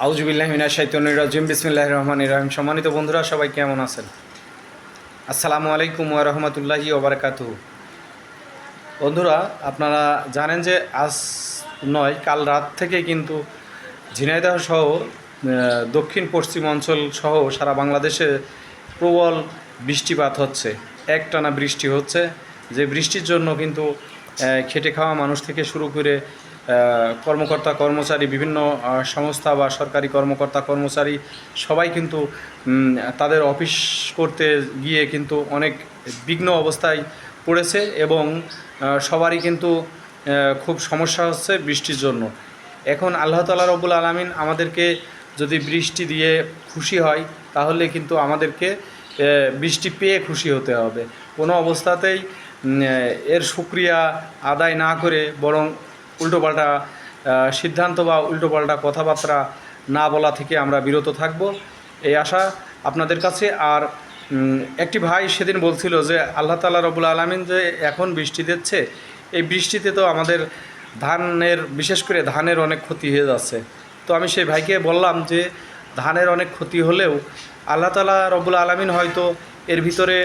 আউজুবিল্লাহমিনা বিসমিল্লাহ রহমান রহিম। সম্মানিত বন্ধুরা, সবাই কেমন আছেন? আসসালামু আলাইকুম রহমতুল্লাহি ওবরাকাতু বন্ধুরা, আপনারা জানেন যে আজ নয়, কাল রাত থেকে কিন্তু ঝিনাইদহ সহ দক্ষিণ পশ্চিম অঞ্চল সহ সারা বাংলাদেশে প্রবল বৃষ্টিপাত হচ্ছে। একটানা বৃষ্টি হচ্ছে। যে বৃষ্টির জন্য কিন্তু খেটে খাওয়া মানুষ থেকে শুরু করে কর্মকর্তা, কর্মচারী, বিভিন্ন সংস্থা বা সরকারি কর্মকর্তা, কর্মচারী সবাই কিন্তু তাদের অফিস করতে গিয়ে কিন্তু অনেক বিঘ্ন অবস্থায় পড়েছে এবং সবারই কিন্তু খুব সমস্যা হচ্ছে বৃষ্টির জন্য। এখন আল্লাহ তালা রবুল আলমিন আমাদেরকে যদি বৃষ্টি দিয়ে খুশি হয়, তাহলে কিন্তু আমাদেরকে বৃষ্টি পেয়ে খুশি হতে হবে। কোনো অবস্থাতেই এর সুক্রিয়া আদায় না করে বরং উল্টোপাল্টা সিদ্ধান্ত বা উল্টোপাল্টা কথাবার্তা না বলা থেকে আমরা বিরত থাকব। এই আশা আপনাদের কাছে। আর একটি ভাই সেদিন বলছিল যে, আল্লাহ তালা রবুল আলমিন যে এখন বৃষ্টি দিচ্ছে, এই বৃষ্টিতে তো আমাদের ধানের, বিশেষ করে ধানের অনেক ক্ষতি হয়ে যাচ্ছে। তো আমি সেই ভাইকে বললাম যে, ধানের অনেক ক্ষতি হলেও আল্লাহ তালা রবুল আলমিন হয়তো এর ভিতরে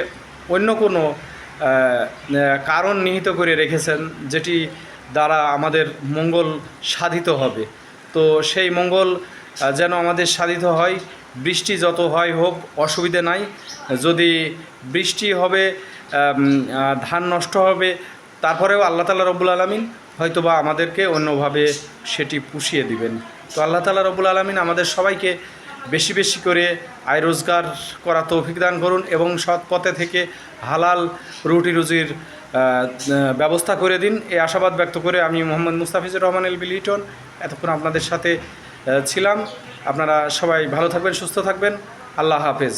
অন্য কোনো কারণ নিহিত করে রেখেছেন, যেটি দ্বারা আমাদের মঙ্গল সাধিত হবে। তো সেই মঙ্গল যেন আমাদের সাধিত হয়। বৃষ্টি যত হয় হোক, অসুবিধে নাই। যদি বৃষ্টি হবে ধান নষ্ট হবে, তারপরেও আল্লাহ তালা রব্বুল আলমিন হয়তোবা আমাদেরকে অন্যভাবে সেটি পুষিয়ে দিবেন। তো আল্লাহ তালা রব্বুল আলমিন আমাদের সবাইকে বেশি বেশি করে আয় রোজগার করা তৌফিক দান করুন এবং সৎ পথে থেকে হালাল রুটি রুজির ব্যবস্থা করে দিন। এই আশাবাদ ব্যক্ত করে আমি মোহাম্মদ মুস্তাফিজুর রহমান এল লিটন। এতক্ষণ আপনাদের সাথে ছিলাম। আপনারা সবাই ভালো থাকবেন, সুস্থ থাকবেন। আল্লাহ হাফেজ।